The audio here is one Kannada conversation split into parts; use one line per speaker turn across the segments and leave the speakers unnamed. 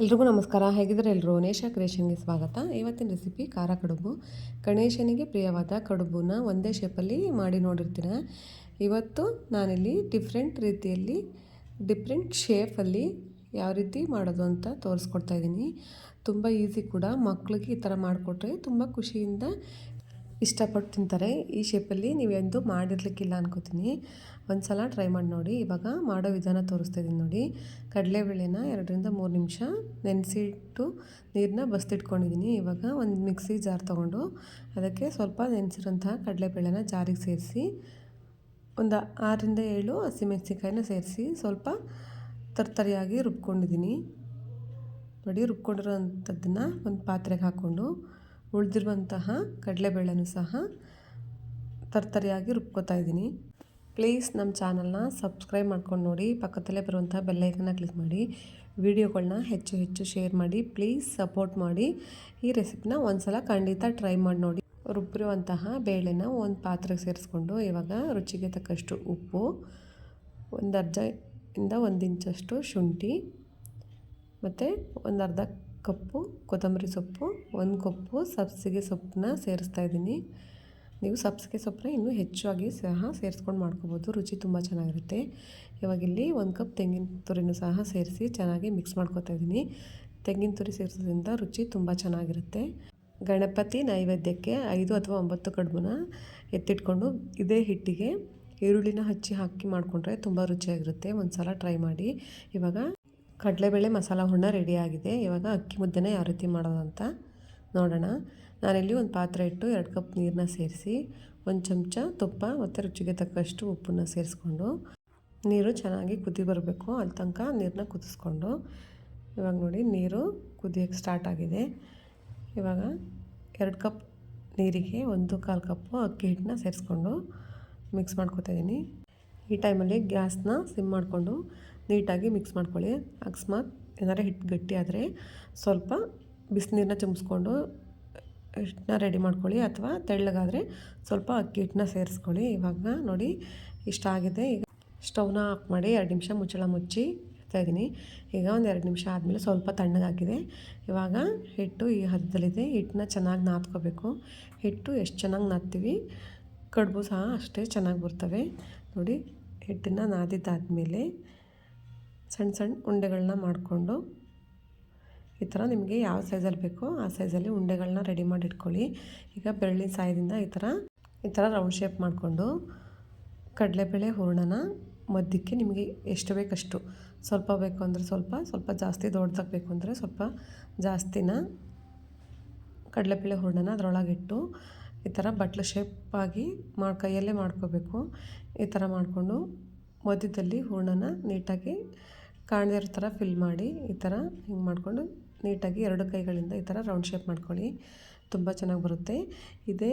ಎಲ್ರಿಗೂ ನಮಸ್ಕಾರ. ಹೇಗಿದ್ರೆ ಎಲ್ಲರೂ ನೇಷಾ ಕ್ರಿಯೇಷನ್ಗೆ ಸ್ವಾಗತ. ಇವತ್ತಿನ ರೆಸಿಪಿ ಖಾರ ಕಡುಬು. ಗಣೇಶನಿಗೆ ಪ್ರಿಯವಾದ ಕಡುಬನ್ನ ಒಂದೇ ಶೇಪಲ್ಲಿ ಮಾಡಿ ನೋಡಿರ್ತೀರ ಇವತ್ತು ನಾನಿಲ್ಲಿ ಡಿಫ್ರೆಂಟ್ ರೀತಿಯಲ್ಲಿ ಡಿಫ್ರೆಂಟ್ ಶೇಪಲ್ಲಿ ಯಾವ ರೀತಿ ಮಾಡೋದು ಅಂತ ತೋರಿಸ್ಕೊಡ್ತಾ ಇದ್ದೀನಿ. ತುಂಬ ಈಸಿ ಕೂಡ. ಮಕ್ಳಿಗೆ ಈ ಥರ ಮಾಡಿಕೊಟ್ರೆ ತುಂಬ ಖುಷಿಯಿಂದ ಇಷ್ಟಪಟ್ಟು ತಿಂತಾರೆ. ಈ ಶೇಪಲ್ಲಿ ನೀವು ಎಂದು ಮಾಡಿರ್ಲಿಕ್ಕಿಲ್ಲ ಅನ್ಕೋತೀನಿ. ಒಂದು ಸಲ ಟ್ರೈ ಮಾಡಿ ನೋಡಿ. ಇವಾಗ ಮಾಡೋ ವಿಧಾನ ತೋರಿಸ್ತಾ ನೋಡಿ. ಕಡಲೆಬೇಳೆನ ಎರಡರಿಂದ ಮೂರು ನಿಮಿಷ ನೆನೆಸಿಟ್ಟು ನೀರನ್ನ ಬಸ್ತಿಟ್ಕೊಂಡಿದ್ದೀನಿ ಇವಾಗ ಒಂದು ಮಿಕ್ಸಿ ಜಾರ್ ತೊಗೊಂಡು ಅದಕ್ಕೆ ಸ್ವಲ್ಪ ನೆನೆಸಿರೋಂತಹ ಕಡಲೆಬೇಳೆನ ಜಾರಿಗೆ ಸೇರಿಸಿ, ಒಂದು ಆರರಿಂದ ಏಳು ಹಸಿಮೆಣಸಿನ್ಕಾಯಿನ ಸೇರಿಸಿ ಸ್ವಲ್ಪ ತರ್ತರಿಯಾಗಿ ರುಬ್ಕೊಂಡಿದ್ದೀನಿ ನೋಡಿ ರುಬ್ಕೊಂಡಿರೋ ಅಂಥದ್ದನ್ನು ಒಂದು ಪಾತ್ರೆಗೆ ಹಾಕ್ಕೊಂಡು ಉಳಿದಿರುವಂತಹ ಕಡಲೆಬೇಳೆನೂ ಸಹ ತರ್ತರಿಯಾಗಿ ರುಬ್ಕೋತಾ ಇದ್ದೀನಿ. ಪ್ಲೀಸ್ ನಮ್ಮ ಚಾನಲ್ನ ಸಬ್ಸ್ಕ್ರೈಬ್ ಮಾಡ್ಕೊಂಡು ನೋಡಿ, ಪಕ್ಕದಲ್ಲೇ ಬರುವಂಥ ಬೆಲ್ಲೈಕನ್ನ ಕ್ಲಿಕ್ ಮಾಡಿ ವಿಡಿಯೋಗಳನ್ನ ಹೆಚ್ಚು ಹೆಚ್ಚು ಶೇರ್ ಮಾಡಿ, ಪ್ಲೀಸ್ ಸಪೋರ್ಟ್ ಮಾಡಿ. ಈ ರೆಸಿಪಿನ ಒಂದು ಖಂಡಿತ ಟ್ರೈ ಮಾಡಿ ನೋಡಿ. ರುಬ್ಬಿರುವಂತಹ ಬೇಳೆನ ಒಂದು ಪಾತ್ರೆಗೆ ಸೇರಿಸ್ಕೊಂಡು ಇವಾಗ ರುಚಿಗೆ ತಕ್ಕಷ್ಟು ಉಪ್ಪು, ಒಂದು ಅರ್ಧ ಇಂದ ಒಂದು ಇಂಚಷ್ಟು ಶುಂಠಿ, ಮತ್ತು ಒಂದು ಅರ್ಧ ಕಪ್ಪು, ಕೊತ್ತಂಬರಿ ಸೊಪ್ಪು, ಒಂದು ಕಪ್ಪು, ಸಬ್ಸಿಗೆ ಸೊಪ್ಪನ್ನ ಸೇರಿಸ್ತಾ ಇದ್ದೀನಿ. ನೀವು ಸಬ್ಸಿಗೆ ಸೊಪ್ಪನ್ನ ಇನ್ನೂ ಹೆಚ್ಚಾಗಿ ಸಹ ಸೇರಿಸ್ಕೊಂಡು ಮಾಡ್ಕೋಬೋದು, ರುಚಿ ತುಂಬ ಚೆನ್ನಾಗಿರುತ್ತೆ. ಇವಾಗಿಲ್ಲಿ ಒಂದು ಕಪ್ ತೆಂಗಿನ ತುರಿನೂ ಸಹ ಸೇರಿಸಿ ಚೆನ್ನಾಗಿ ಮಿಕ್ಸ್ ಮಾಡ್ಕೋತಾ ಇದ್ದೀನಿ. ತೆಂಗಿನ ತುರಿ ಸೇರಿಸೋದ್ರಿಂದ ರುಚಿ ತುಂಬ ಚೆನ್ನಾಗಿರುತ್ತೆ. ಗಣಪತಿ ನೈವೇದ್ಯಕ್ಕೆ ಐದು ಅಥವಾ ಒಂಬತ್ತು ಕಡುಬನ್ನ ಎತ್ತಿಟ್ಕೊಂಡು ಇದೇ ಹಿಟ್ಟಿಗೆ ಈರುಳ್ಳಿನ ಹಚ್ಚಿ ಹಾಕಿ ಮಾಡಿಕೊಂಡ್ರೆ ತುಂಬ ರುಚಿಯಾಗಿರುತ್ತೆ. ಒಂದು ಸಲ ಟ್ರೈ ಮಾಡಿ. ಇವಾಗ ಕಡಲೆಬೇಳೆ ಮಸಾಲ ಹೂರ್ಣ ರೆಡಿಯಾಗಿದೆ ಇವಾಗ ಅಕ್ಕಿ ಮುದ್ದೆನ ಯಾವ ರೀತಿ ಮಾಡೋದು ಅಂತ ನೋಡೋಣ. ನಾನಿಲ್ಲಿ ಒಂದು ಪಾತ್ರೆ ಇಟ್ಟು ಎರಡು ಕಪ್ ನೀರನ್ನ ಸೇರಿಸಿ, ಒಂದು ಚಮಚ ತುಪ್ಪ ಮತ್ತು ರುಚಿಗೆ ತಕ್ಕಷ್ಟು ಉಪ್ಪನ್ನು ಸೇರಿಸ್ಕೊಂಡು, ನೀರು ಚೆನ್ನಾಗಿ ಕುದಿ ಬರಬೇಕು. ಅಲ್ಲಿ ತನಕ ನೀರನ್ನ ಕುದಿಸ್ಕೊಂಡು. ಇವಾಗ ನೋಡಿ, ನೀರು ಕುದಿಯೋಕ್ಕೆ ಸ್ಟಾರ್ಟ್ ಆಗಿದೆ. ಇವಾಗ ಎರಡು ಕಪ್ ನೀರಿಗೆ ಒಂದು ಕಾಲು ಕಪ್ಪು ಅಕ್ಕಿ ಹಿಟ್ಟನ್ನ ಸೇರಿಸ್ಕೊಂಡು ಮಿಕ್ಸ್ ಮಾಡ್ಕೊತಾ ಇದ್ದೀನಿ. ಈ ಟೈಮಲ್ಲಿ ಗ್ಯಾಸ್ನ ಸಿಮ್ ಮಾಡಿಕೊಂಡು ನೀಟಾಗಿ ಮಿಕ್ಸ್ ಮಾಡ್ಕೊಳ್ಳಿ. ಅಕಸ್ಮಾತ್ ಏನಾರ ಹಿಟ್ಟು ಗಟ್ಟಿ ಆದರೆ ಸ್ವಲ್ಪ ಬಿಸಿನೀರನ್ನ ಚುಮ್ಸ್ಕೊಂಡು ಹಿಟ್ಟನ್ನ ರೆಡಿ ಮಾಡ್ಕೊಳ್ಳಿ ಅಥವಾ ತೆಳ್ಳಗಾದರೆ ಸ್ವಲ್ಪ ಅಕ್ಕಿ ಹಿಟ್ಟನ್ನ ಸೇರಿಸ್ಕೊಳ್ಳಿ. ಇವಾಗ ನೋಡಿ ಇಷ್ಟ ಆಗಿದೆ. ಈಗ ಸ್ಟವ್ನ ಆಫ್ ಮಾಡಿ ಎರಡು ನಿಮಿಷ ಮುಚ್ಚಳ ಮುಚ್ಚಿ ಇಡ್ತಾಯಿದ್ದೀನಿ ಈಗ ಒಂದು ಎರಡು ನಿಮಿಷ ಆದಮೇಲೆ ಸ್ವಲ್ಪ ತಣ್ಣಗಾಗಿದೆ. ಇವಾಗ ಹಿಟ್ಟು ಈ ಹದದಲ್ಲಿದೆ. ಹಿಟ್ಟನ್ನ ಚೆನ್ನಾಗಿ ನಾದ್ಕೋಬೇಕು. ಹಿಟ್ಟು ಎಷ್ಟು ಚೆನ್ನಾಗಿ ನಾದ್ತೀವಿ ಕಡುಬು ಸಹ ಅಷ್ಟೇ ಚೆನ್ನಾಗಿ ಬರ್ತವೆ. ನೋಡಿ ಹಿಟ್ಟನ್ನು ನಾದಿದ್ದಾದಮೇಲೆ ಸಣ್ಣ ಸಣ್ಣ ಉಂಡೆಗಳನ್ನ ಮಾಡಿಕೊಂಡು ಈ ಥರ ನಿಮಗೆ ಯಾವ ಸೈಜಲ್ಲಿ ಬೇಕೋ ಆ ಸೈಜಲ್ಲಿ ಉಂಡೆಗಳನ್ನ ರೆಡಿ ಮಾಡಿ ಇಟ್ಕೊಳ್ಳಿ. ಈಗ ಬೆಳ್ಳಿನ ಸಾಯದಿಂದ ಈ ಥರ ಈ ಥರ ರೌಂಡ್ ಶೇಪ್ ಮಾಡಿಕೊಂಡು ಕಡಲೆಬೇಳೆ ಹೂರ್ಣನ ಮಧ್ಯಕ್ಕೆ ನಿಮಗೆ ಎಷ್ಟು ಬೇಕಷ್ಟು, ಸ್ವಲ್ಪ ಬೇಕು ಅಂದರೆ ಸ್ವಲ್ಪ ಸ್ವಲ್ಪ ಜಾಸ್ತಿ ದೊಡ್ಡದಾಗಬೇಕು ಬೇಕು ಅಂದರೆ ಸ್ವಲ್ಪ ಜಾಸ್ತಿನ ಕಡಲೆಬೇಳೆ ಹೂರಣನ ಅದರೊಳಗಿಟ್ಟು ಈ ಥರ ಬಟ್ಲು ಶೇಪಾಗಿ ಮಾಡಿ ಕೈಯಲ್ಲೇ ಮಾಡ್ಕೋಬೇಕು. ಈ ಥರ ಮಾಡಿಕೊಂಡು ಮಧ್ಯದಲ್ಲಿ ಹೂರ್ಣನ ನೀಟಾಗಿ ಕಾಣದಿರೋ ಥರ ಫಿಲ್ ಮಾಡಿ ಈ ಥರ ಹಿಂಗೆ ಮಾಡಿಕೊಂಡು ನೀಟಾಗಿ ಎರಡು ಕೈಗಳಿಂದ ಈ ಥರ ರೌಂಡ್ ಶೇಪ್ ಮಾಡ್ಕೊಳ್ಳಿ. ತುಂಬ ಚೆನ್ನಾಗಿ ಬರುತ್ತೆ. ಇದೇ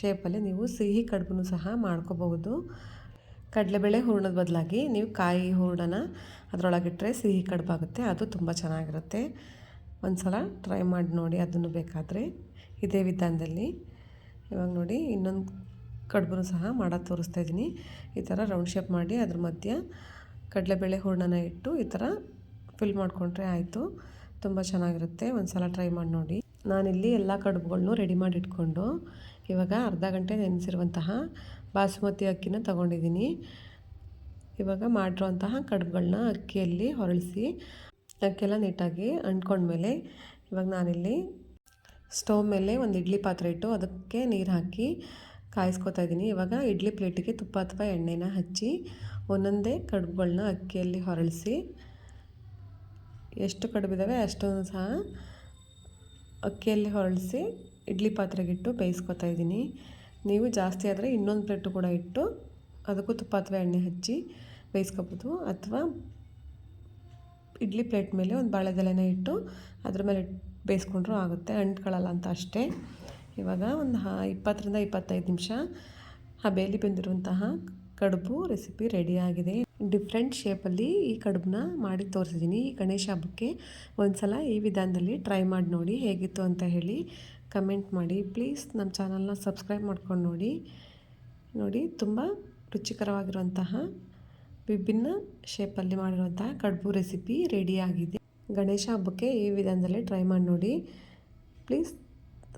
ಶೇಪಲ್ಲಿ ನೀವು ಸಿಹಿ ಕಡುಬು ಸಹ ಮಾಡ್ಕೋಬಹುದು. ಕಡಲೆಬೇಳೆ ಹೂರ್ಣದ ಬದಲಾಗಿ ನೀವು ಕಾಯಿ ಹೂರ್ಣನ ಅದರೊಳಗಿಟ್ಟರೆ ಸಿಹಿ ಕಡುಬಾಗುತ್ತೆ. ಅದು ತುಂಬ ಚೆನ್ನಾಗಿರುತ್ತೆ. ಒಂದು ಸಲ ಟ್ರೈ ಮಾಡಿ ನೋಡಿ, ಅದನ್ನು ಬೇಕಾದರೆ. ಇದೇ ವಿಧಾನದಲ್ಲಿ. ಇವಾಗ ನೋಡಿ ಇನ್ನೊಂದು ಕಡುಬು ಸಹ ಮಾಡೋದು ತೋರಿಸ್ತಾ ಇದ್ದೀನಿ. ಈ ಥರ ರೌಂಡ್ ಶೇಪ್ ಮಾಡಿ ಅದ್ರ ಮಧ್ಯ ಕಡಲೆಬೇಳೆ ಹೂರ್ಣನ ಇಟ್ಟು ಈ ಥರ ಫಿಲ್ ಮಾಡಿಕೊಂಡ್ರೆ ಆಯಿತು. ತುಂಬ ಚೆನ್ನಾಗಿರುತ್ತೆ. ಒಂದು ಸಲ ಟ್ರೈ ಮಾಡಿ ನೋಡಿ. ನಾನಿಲ್ಲಿ ಎಲ್ಲ ಕಡುಬುಗಳನ್ನು ರೆಡಿ ಮಾಡಿ ಇಟ್ಕೊಂಡು ಇವಾಗ ಅರ್ಧ ಗಂಟೆ ನೆನೆಸಿರುವಂತಹ ಬಾಸುಮತಿ ಅಕ್ಕಿನ ತೊಗೊಂಡಿದ್ದೀನಿ. ಇವಾಗ ಮಾಡಿರುವಂತಹ ಕಡುಬುಗಳನ್ನ ಅಕ್ಕಿಯಲ್ಲಿ ಹೊರಳಿಸಿ ಅಕ್ಕಿಯೆಲ್ಲ ನೀಟಾಗಿ ಅಂಟ್ಕೊಂಡ್ಮೇಲೆ ಇವಾಗ ನಾನಿಲ್ಲಿ ಸ್ಟವ್ ಮೇಲೆ ಒಂದು ಇಡ್ಲಿ ಪಾತ್ರೆ ಇಟ್ಟು ಅದಕ್ಕೆ ನೀರು ಹಾಕಿ ಕಾಯಿಸ್ಕೊತಾ ಇದ್ದೀನಿ ಇವಾಗ ಇಡ್ಲಿ ಪ್ಲೇಟಿಗೆ ತುಪ್ಪ ಅಥವಾ ಎಣ್ಣೆನ ಹಚ್ಚಿ ಒಂದೊಂದೇ ಕಡುಬುಗಳನ್ನ ಅಕ್ಕಿಯಲ್ಲಿ ಹೊರಳಿಸಿ ಎಷ್ಟು ಕಡುಬಿದ್ದಾವೆ ಅಷ್ಟೊಂದು ಸಹ ಅಕ್ಕಿಯಲ್ಲಿ ಹೊರಳಿಸಿ ಇಡ್ಲಿ ಪಾತ್ರೆಗಿಟ್ಟು ಬೇಯಿಸ್ಕೊತಾ ಇದ್ದೀನಿ ನೀವು ಜಾಸ್ತಿ ಆದರೆ ಇನ್ನೊಂದು ಪ್ಲೇಟು ಕೂಡ ಇಟ್ಟು ಅದಕ್ಕೂ ತುಪ್ಪ ಅಥವಾ ಎಣ್ಣೆ ಹಚ್ಚಿ ಬೇಯಿಸ್ಕೊಬೋದು. ಅಥವಾ ಇಡ್ಲಿ ಪ್ಲೇಟ್ ಮೇಲೆ ಒಂದು ಬಾಳೆದೆಲೆನ ಇಟ್ಟು ಅದ್ರ ಮೇಲೆ ಬೇಯಿಸ್ಕೊಂಡ್ರೂ ಆಗುತ್ತೆ. ಅಂಟ್ಕೊಳ್ಳಲ್ಲ ಅಂತ ಅಷ್ಟೇ. ಇವಾಗ ಒಂದು ಹಾ, ಇಪ್ಪತ್ತರಿಂದ ಇಪ್ಪತ್ತೈದು ನಿಮಿಷ ಬೇಲಿ ಬೆಂದಿರುವಂತಹ ಕಡುಬು ರೆಸಿಪಿ ರೆಡಿಯಾಗಿದೆ ಡಿಫ್ರೆಂಟ್ ಶೇಪಲ್ಲಿ ಈ ಕಡುಬನ್ನ ಮಾಡಿ ತೋರಿಸಿದ್ದೀನಿ. ಈ ಗಣೇಶ ಹಬ್ಬಕ್ಕೆ ಒಂದು ಸಲ ಈ ವಿಧಾನದಲ್ಲಿ ಟ್ರೈ ಮಾಡಿ ನೋಡಿ ಹೇಗಿತ್ತು ಅಂತ ಹೇಳಿ ಕಮೆಂಟ್ ಮಾಡಿ. ಪ್ಲೀಸ್ ನಮ್ಮ ಚಾನಲ್ನ ಸಬ್ಸ್ಕ್ರೈಬ್ ಮಾಡ್ಕೊಂಡು ನೋಡಿ. ನೋಡಿ, ತುಂಬ ರುಚಿಕರವಾಗಿರುವಂತಹ ವಿಭಿನ್ನ ಶೇಪಲ್ಲಿ ಮಾಡಿರುವಂತಹ ಕಡುಬು ರೆಸಿಪಿ ರೆಡಿಯಾಗಿದೆ ಗಣೇಶ ಹಬ್ಬಕ್ಕೆ ಈ ವಿಧಾನದಲ್ಲಿ ಟ್ರೈ ಮಾಡಿ ನೋಡಿ. ಪ್ಲೀಸ್